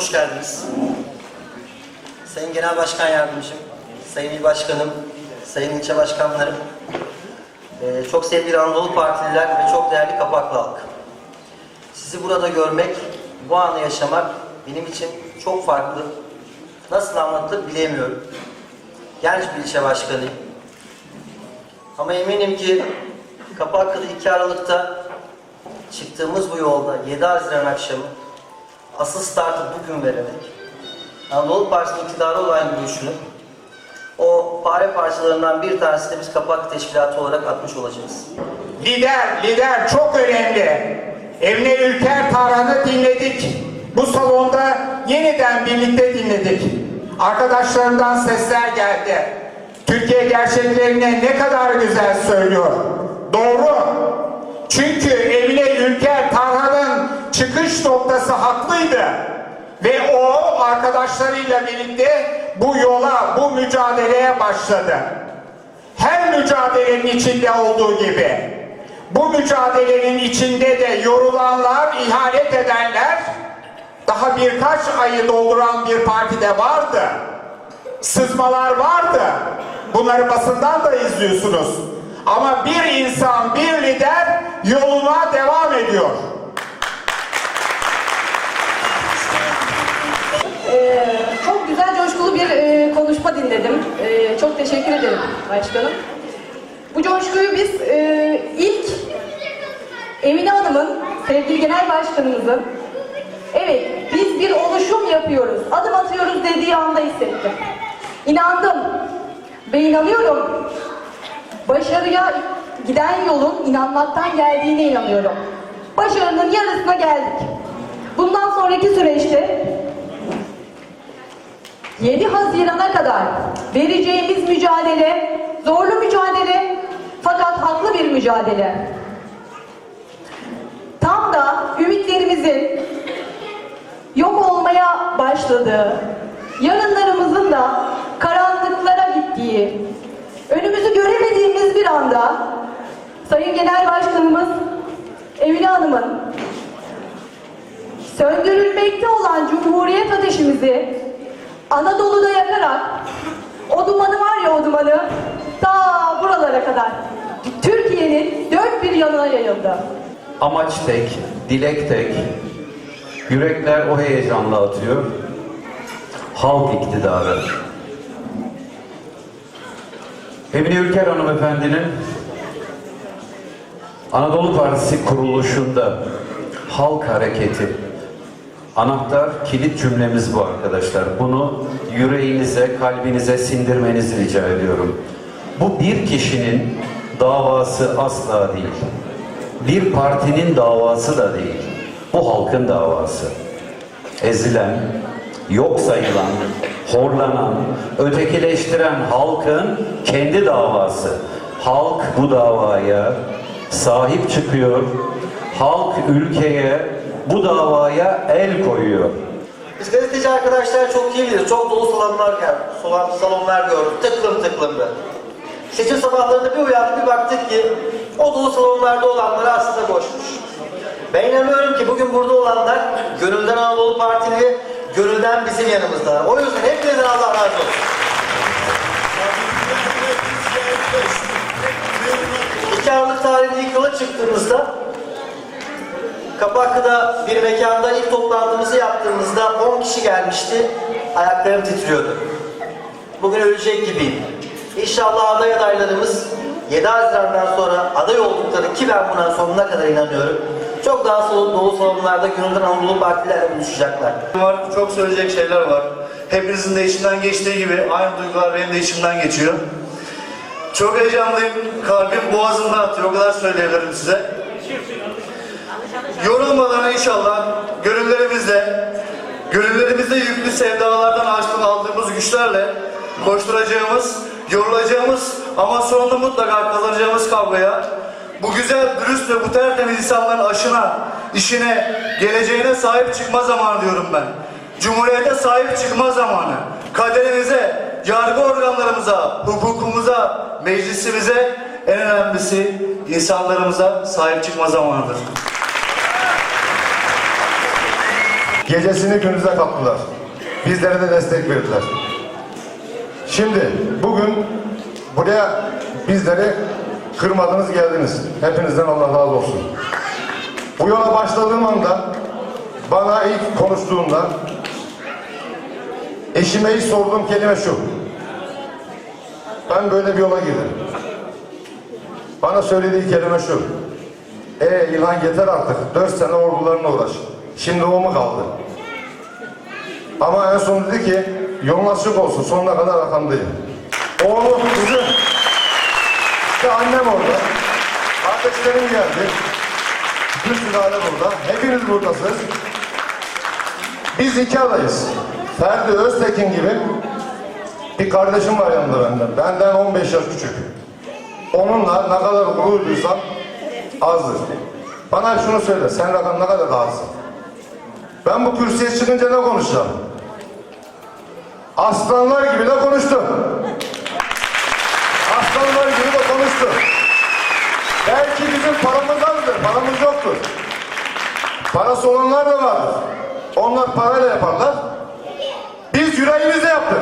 hoş geldiniz. Sayın Genel Başkan Yardımcım, Sayın İl Başkanım, Sayın İlçe Başkanlarım, eee, çok sevgili Anadolu Partililer ve çok değerli Kapaklı halk. Sizi burada görmek, bu anı yaşamak benim için çok farklı. Nasıl anlatılır bilemiyorum. Genç bir ilçe başkanıyım. Ama eminim ki Kapaklı'da 2 Aralık'ta çıktığımız bu yolda 7 Haziran akşamı asıl startı bugün vererek Anadolu Partisi'nin iktidarı olan görüşünü o fare parçalarından bir tanesini biz kapak teşkilatı olarak atmış olacağız. Lider, lider çok önemli. Emine Ülker Tarhan'ı dinledik. Bu salonda yeniden birlikte dinledik. Arkadaşlarımdan sesler geldi. Türkiye gerçeklerini ne kadar güzel söylüyor. Doğru. Çünkü Emine Ülker Tarhan'ın çıkış noktası haklıydı. Ve o arkadaşlarıyla birlikte bu yola, bu mücadeleye başladı her mücadelenin içinde olduğu gibi bu mücadelenin içinde de yorulanlar, ihanet edenler daha birkaç ayı dolduran bir partide vardı. Sızmalar vardı. Bunları basından da izliyorsunuz. Ama bir insan, bir lider yoluna devam ediyor. Coşkulu bir e, konuşma dinledim. Ee, çok teşekkür ederim başkanım. Bu coşkuyu biz e, ilk Emine Hanım'ın, sevgili genel başkanımızın, evet biz bir oluşum yapıyoruz, adım atıyoruz dediği anda hissettim. İnandım ve inanıyorum. Başarıya giden yolun inanmaktan geldiğine inanıyorum. Başarının yarısına geldik. Bundan sonraki süreçte 7 Haziran'a kadar vereceğimiz mücadele, zorlu mücadele fakat haklı bir mücadele. Tam da ümitlerimizin yok olmaya başladığı, yarınlarımızın da karanlıklara gittiği, önümüzü göremediğimiz bir anda Sayın Genel Başkanımız Emine Hanım'ın söndürülmekte olan Anadolu'da yakarak o dumanı var ya o dumanı ta buralara kadar Türkiye'nin dört bir yanına yayıldı. Amaç tek, dilek tek. Yürekler o heyecanla atıyor. Halk iktidarı. Emine Ülker hanımefendinin Anadolu Partisi kuruluşunda halk hareketi anahtar kilit cümlemiz bu arkadaşlar. Bunu yüreğinize, kalbinize sindirmenizi rica ediyorum. Bu bir kişinin davası asla değil. Bir partinin davası da değil. Bu halkın davası. Ezilen, yok sayılan, horlanan, ötekileştiren halkın kendi davası. Halk bu davaya sahip çıkıyor. Halk ülkeye bu davaya el koyuyor. Biz gazeteci arkadaşlar çok iyi biliriz. Çok dolu salonlar geldi. Salon, salonlar gördük. Tıklım tıklımdı. Seçim sabahlarında bir uyandık bir baktık ki o dolu salonlarda olanlar aslında boşmuş. Ben inanıyorum ki bugün burada olanlar gönülden Anadolu Partili, gönülden bizim yanımızda. O yüzden hepinizden Allah razı olsun. İki Aralık tarihinde ilk yola çıktığımızda Kapaklı'da bir mekanda ilk toplantımızı yaptığımızda 10 kişi gelmişti. Ayaklarım titriyordu. Bugün ölecek gibiyim. İnşallah aday adaylarımız 7 Haziran'dan sonra aday oldukları ki ben buna sonuna kadar inanıyorum. Çok daha sol, dolu salonlarda gönülden Anadolu partilerle buluşacaklar. var. Çok söyleyecek şeyler var. Hepinizin de içinden geçtiği gibi aynı duygular benim de içimden geçiyor. Çok heyecanlıyım. Kalbim boğazımda atıyor. O kadar söyleyebilirim size. Yorulmadan inşallah gönüllerimizle, gönüllerimizde yüklü sevdalardan açtık aldığımız güçlerle koşturacağımız, yorulacağımız ama sonunda mutlaka kazanacağımız kavgaya bu güzel, dürüst ve bu tertemiz insanların aşına, işine, geleceğine sahip çıkma zamanı diyorum ben. Cumhuriyete sahip çıkma zamanı. Kaderimize, yargı organlarımıza, hukukumuza, meclisimize, en önemlisi insanlarımıza sahip çıkma zamanıdır. Gecesini gündüze kattılar. Bizlere de destek verdiler. Şimdi bugün buraya bizleri kırmadınız geldiniz. Hepinizden Allah razı olsun. Bu yola başladığım anda bana ilk konuştuğunda eşime ilk sorduğum kelime şu. Ben böyle bir yola girdim. Bana söylediği kelime şu. E İlhan yeter artık. Dört sene ordularına uğraş. Şimdi o mu kaldı? Ama en son dedi ki yolun açık olsun. Sonuna kadar arkandayım. Oğlu, kızı. İşte annem orada. Kardeşlerim geldi. Bütün sülale burada. Hepiniz buradasınız. Biz iki adayız. Ferdi Öztekin gibi bir kardeşim var yanında benden. Benden 15 yaş küçük. Onunla ne kadar gurur duysam azdır. Bana şunu söyle, sen ne kadar, kadar azsın? Ben bu kürsüye çıkınca ne konuşacağım? Aslanlar gibi de konuştu. Aslanlar gibi de konuştu. Belki bizim paramız azdır, paramız yoktur. Parası olanlar da vardır. Onlar parayla yaparlar. Biz yüreğimizle yaptık.